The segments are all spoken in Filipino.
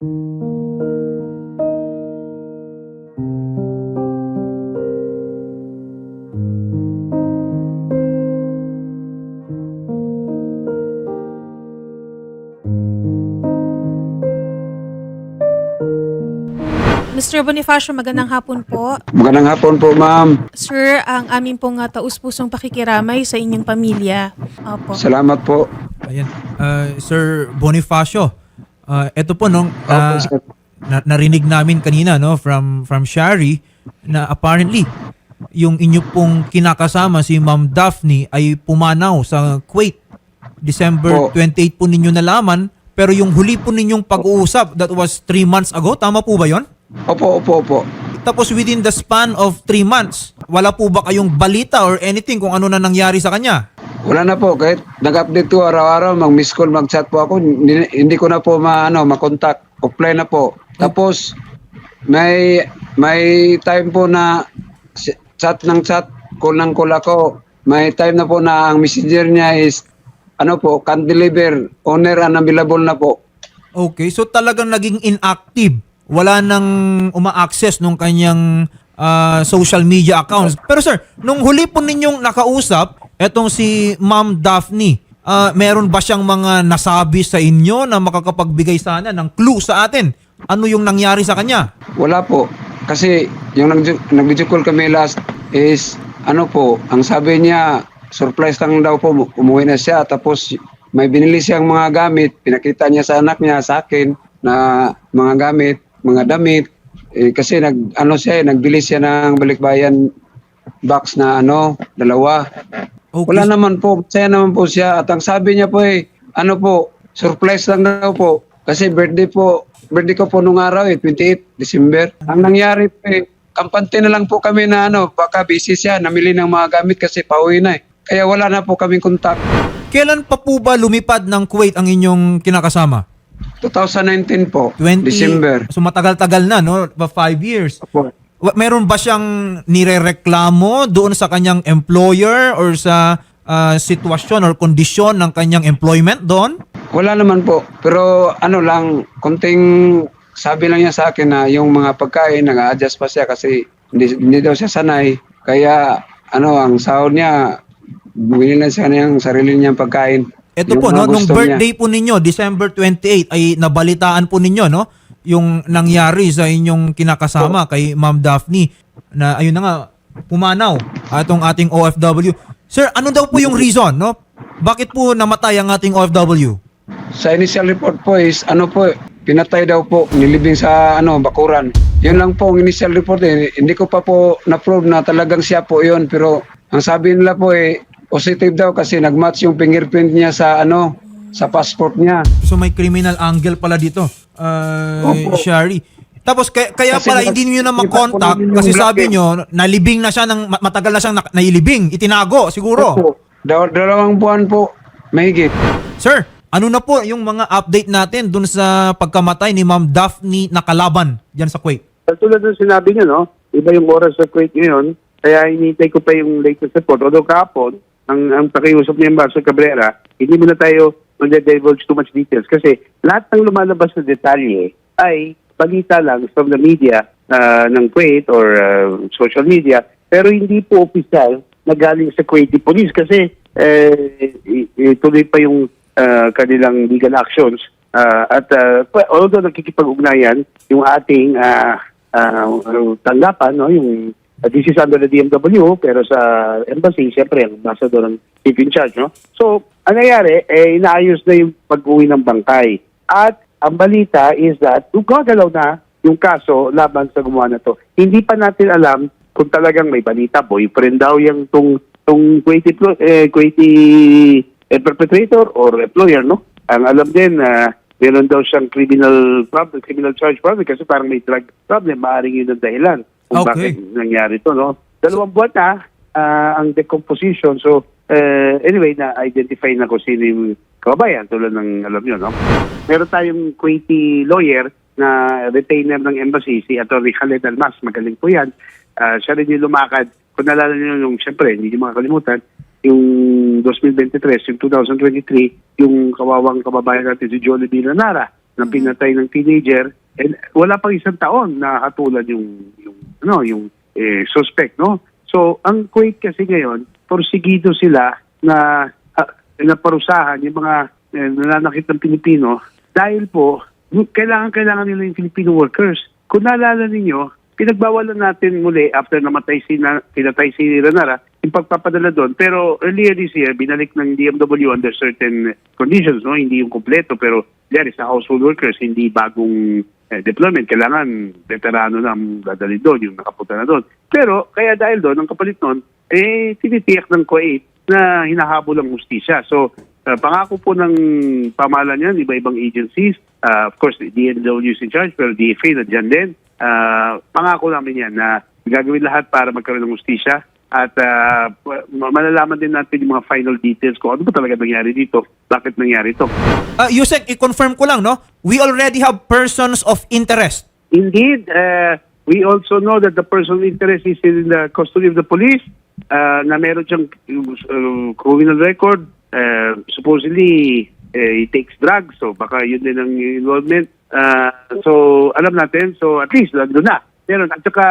Mr. Bonifacio, magandang hapon po. Magandang hapon po, ma'am. Sir, ang aming pong uh, taus-pusong pakikiramay sa inyong pamilya. Opo. Salamat po. Ayan. Uh, Sir Bonifacio, uh, ito po nung uh, sir. na- narinig namin kanina no from from Shari na apparently yung inyo pong kinakasama si Ma'am Daphne ay pumanaw sa Kuwait. December Po. 28 po ninyo nalaman pero yung huli po ninyong pag-uusap that was 3 months ago. Tama po ba yon? Opo, opo, opo. Tapos within the span of 3 months, wala po ba kayong balita or anything kung ano na nangyari sa kanya? Wala na po. Kahit nag-update ko araw-araw, mag-miss call, mag-chat po ako. Hindi, ko na po ma, ano, makontak. Offline na po. Tapos, may may time po na chat ng chat, call ng call ako. May time na po na ang messenger niya is ano po, can't deliver, owner unavailable na po. Okay, so talagang naging inactive. Wala nang uma-access nung kanyang ah, social media accounts. Pero sir, nung huli po ninyong nakausap, etong si Ma'am Daphne, ah, meron ba siyang mga nasabi sa inyo na makakapagbigay sana ng clue sa atin? Ano yung nangyari sa kanya? Wala po. Kasi yung nag- nag-video call kami last is ano po, ang sabi niya, surprise lang daw po, umuwi na siya. Tapos may binili siyang mga gamit, pinakita niya sa anak niya, sa akin, na mga gamit, mga damit. Eh, kasi nag, ano siya, eh, nagbili siya ng balikbayan box na ano, dalawa. Okay. Wala naman po, saya naman po siya. At ang sabi niya po eh, ano po, surprise lang daw po. Kasi birthday po, birthday ko po nung araw eh, 28 December. Ang nangyari po eh, kampante na lang po kami na ano, baka busy siya, namili ng mga gamit kasi pauwi na eh. Kaya wala na po kaming kontak. Kailan pa po ba lumipad ng Kuwait ang inyong kinakasama? 2019 po, 20, December. So matagal-tagal na, no? Ba five years. Opo. Meron ba siyang nirereklamo doon sa kanyang employer or sa ah, sitwasyon or kondisyon ng kanyang employment doon? Wala naman po. Pero ano lang, konting sabi lang niya sa akin na yung mga pagkain, nag-adjust pa siya kasi hindi, hindi daw siya sanay. Kaya ano, ang sahod niya, bumili lang siya ng sarili niyang pagkain. Ito Yung po, no, nung gusto niya. birthday po ninyo, December 28, ay nabalitaan po ninyo, no? Yung nangyari sa inyong kinakasama kay Ma'am Daphne na ayun na nga, pumanaw atong ating OFW. Sir, ano daw po yung reason, no? Bakit po namatay ang ating OFW? Sa initial report po is, ano po, pinatay daw po, nilibing sa ano, bakuran. Yun lang po ang initial report eh. Hindi ko pa po na-prove na talagang siya po yun. Pero ang sabi nila po eh, positive daw kasi nag-match yung fingerprint niya sa ano, sa passport niya. So may criminal angle pala dito, uh, Opo. Shari. Tapos kaya, kaya Kasi pala hindi niyo na po makontak namin yung kasi sabi eh. niyo nalibing na siya ng ma- matagal na siyang na- nailibing, itinago siguro. Opo. Dal- dalawang buwan po, mahigit. Sir, ano na po yung mga update natin dun sa pagkamatay ni Ma'am Daphne na kalaban diyan sa Kuwait? Tulad ng sinabi niyo, no? Iba yung oras sa Kuwait ngayon. Kaya hinihintay ko pa yung latest report. Although kahapon, ang, ang pakiusap ni Ambassador Cabrera, hindi mo na tayo mag-divulge too much details. Kasi lahat ng lumalabas na detalye ay balita lang from the media ah, ng Kuwait or ah, social media. Pero hindi po opisyal na galing sa Kuwaiti Police kasi eh, tuloy pa yung ah, kanilang legal actions Ah, at uh, although nakikipag-ugnayan yung ating ah, ah, tanggapan, no, yung uh, this is under the DMW, pero sa embassy, siyempre, ang ambassador ng chief in charge. No? So, ang nangyari, eh, inaayos na yung pag-uwi ng bangkay. At ang balita is that, gagalaw na yung kaso laban sa gumawa na to. Hindi pa natin alam kung talagang may balita, boyfriend daw yung tung, tung Kuwaiti, eh, Kuwaiti eh, perpetrator or employer, no? Ang alam din na meron daw siyang criminal problem, criminal charge problem kasi parang may drug problem, maaaring yun ang dahilan kung Okay. bakit nangyari to, no? Dalawang buwan na ah, ang decomposition. So, eh, anyway, na-identify na kung sino yung kababayan tulad ng alam nyo, no? Meron tayong Kuwaiti lawyer na retainer ng embassy, si Atty. Khaled Almas. Magaling po yan. Ah, siya rin yung lumakad. Kung nalala nyo yung, siyempre, hindi nyo makakalimutan, yung 2023, yung 2023, yung kawawang kababayan natin si Jollibee Lanara na pinatay ng teenager. And wala pang isang taon na katulad yung, yung, ano, yung eh, suspect, no? So, ang Kuwait kasi ngayon, porsigido sila na ah, naparusahan yung mga eh, nananakit ng Pilipino dahil po, kailangan-kailangan nila yung Filipino workers. Kung naalala ninyo, pinagbawalan natin muli after namatay si na, pinatay si Ranara, yung pagpapadala doon. Pero earlier this year, binalik ng DMW under certain conditions, no? Hindi yung kompleto, pero there is a household workers, hindi bagong eh, deployment. Kailangan veterano na ang dadali doon, yung nakapunta na doon. Pero kaya dahil doon, ang kapalit noon, eh, tinitiyak ng Kuwait na hinahabol ang justisya. So, uh, pangako po ng pamahalaan yan, iba-ibang agencies, uh, of course, DNW is in charge, pero DFA na dyan din. Uh, pangako namin yan na gagawin lahat para magkaroon ng justisya at uh, ma- malalaman din natin yung mga final details kung ano ba talaga nangyari dito, bakit nangyari ito. Uh, Yusek, i-confirm ko lang, no? We already have persons of interest. Indeed, uh, we also know that the person of interest is in the custody of the police, uh, na meron siyang uh, criminal record. Uh, supposedly, uh, he takes drugs, so baka yun din ang involvement. Uh, so, alam natin, so at least, nandun na. Meron, at saka,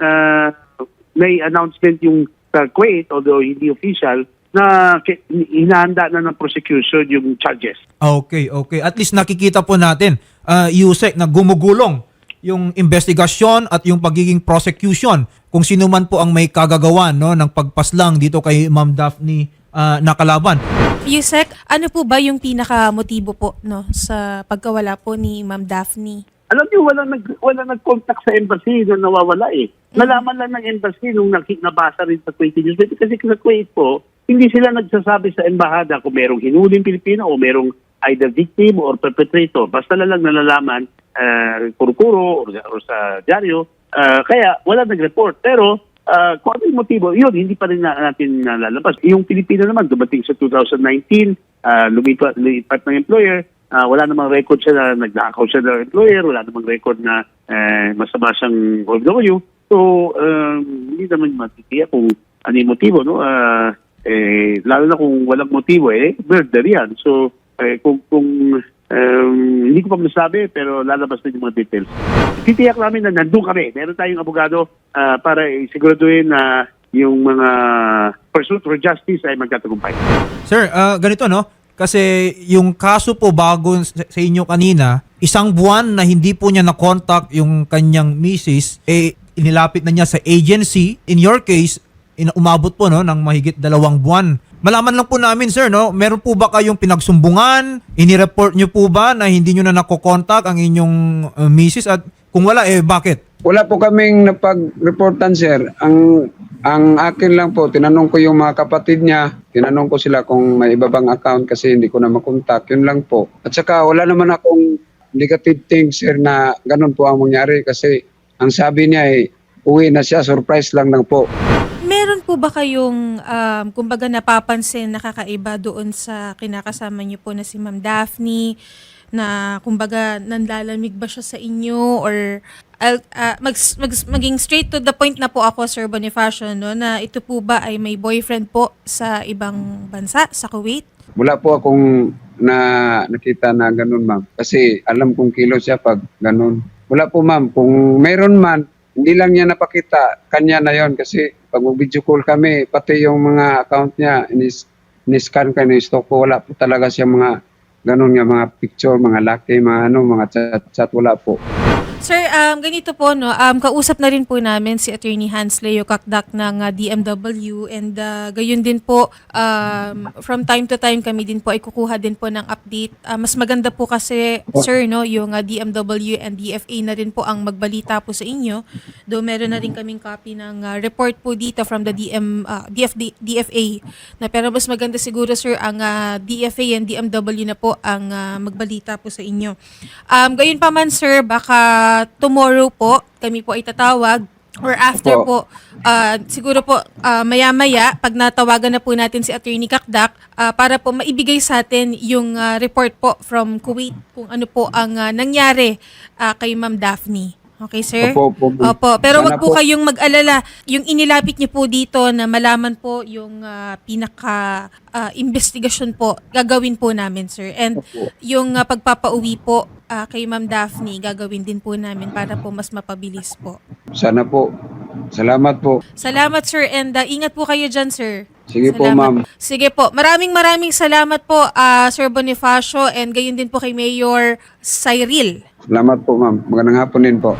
uh, may announcement yung sa Kuwait, although hindi official, na hinahanda na ng prosecution yung charges. Okay, okay. At least nakikita po natin, uh, Yusek, na gumugulong yung investigasyon at yung pagiging prosecution kung sino man po ang may kagagawan no, ng pagpaslang dito kay Ma'am Daphne uh, na kalaban. Yusek, ano po ba yung pinaka-motibo po no, sa pagkawala po ni Ma'am Daphne? Alam niyo, wala nag wala nag-contact sa embassy nung nawawala eh. Nalaman lang ng embassy nung nabasa rin sa Kuwait News. Kasi sa Kuwait po, hindi sila nagsasabi sa embahada kung merong hinuling Pilipino o merong either victim or perpetrator. Basta na lang nalalaman uh, kuro-kuro or, or sa dyaryo. Ah, kaya wala nag-report. Pero ah, kung ano yung motibo, yun, hindi pa rin na, natin nalalabas. Yung Pilipino naman, dumating sa 2019, uh, lumipat, lumipat ng employer, Ah, wala namang record siya na nagnakaw siya ng employer, wala namang record na eh, masama siyang OFW. So, um, hindi naman matitiyak kung ano yung motibo. No? Ah, eh, lalo na kung walang motibo, eh, murder yan. So, eh, kung, kung um, hindi ko pa masabi, pero lalabas na yung mga details. Titiyak namin na nandun kami. Meron tayong abogado ah, para siguraduhin na yung mga pursuit for justice ay magtatagumpay. Sir, uh, ganito no? Kasi yung kaso po bago sa inyo kanina, isang buwan na hindi po niya na-contact yung kanyang misis, eh inilapit na niya sa agency. In your case, in, umabot po no, ng mahigit dalawang buwan. Malaman lang po namin sir, no, meron po ba kayong pinagsumbungan? Inireport niyo po ba na hindi niyo na nakokontak ang inyong uh, misis? At kung wala, eh bakit? Wala po kaming napag-reportan, sir. Ang ang akin lang po, tinanong ko yung mga kapatid niya, tinanong ko sila kung may iba bang account kasi hindi ko na makontak. Yun lang po. At saka wala naman akong negative things, sir, na ganun po ang mangyari kasi ang sabi niya ay uwi na siya, surprise lang lang po. Meron po ba kayong, um, kumbaga napapansin, nakakaiba doon sa kinakasama niyo po na si Ma'am Daphne, na kumbaga nanlalamig ba siya sa inyo or I'll, ah, mag, mag, maging straight to the point na po ako, Sir Bonifacio, no, na ito po ba ay may boyfriend po sa ibang bansa, sa Kuwait? Wala po akong na nakita na ganun, ma'am. Kasi alam kong kilo siya pag ganun. Wala po, ma'am. Kung meron man, hindi lang niya napakita, kanya na yon kasi pag video call kami, pati yung mga account niya, inis, iniscan ka, in-stock ko, wala po talaga siya mga ganun nga, mga picture, mga laki, mga ano, mga chat-chat, wala po. Sir, um, ganito po, no, um, kausap na rin po namin si Attorney Hans Leo Kakdak ng uh, DMW and uh, gayon din po, um, from time to time kami din po ay kukuha din po ng update. Uh, mas maganda po kasi, sir, no, yung uh, DMW and DFA na rin po ang magbalita po sa inyo. Though meron na rin kaming copy ng uh, report po dito from the DM, uh, DFD, DFA. Na, pero mas maganda siguro, sir, ang uh, DFA and DMW na po ang uh, magbalita po sa inyo. Um, gayon pa man, sir, baka tomorrow po kami po ay tatawag or after po, ah, siguro po ah, maya-maya pag natawagan na po natin si Attorney Kakdak ah, para po maibigay sa atin yung ah, report po from Kuwait kung ano po ang ah, nangyari ah, kay Ma'am Daphne. Okay, sir? Opo, opo. Opo, pero wag po po- kayong mag-alala. Yung inilapit niyo po dito na malaman po yung ah, pinaka investigasyon po, gagawin po namin, sir. And Opo. yung ah, pagpapauwi po ah, kay Ma'am Daphne, gagawin din po namin para po mas mapabilis po. Sana po. Salamat po. Salamat, sir. And ah, ingat po kayo dyan, sir. Sige po, Salamat. ma'am. Sige po. Maraming maraming salamat po, ah, Sir Bonifacio. And gayon din po kay Mayor Cyril. Salamat po, ma'am. Magandang hapon din po.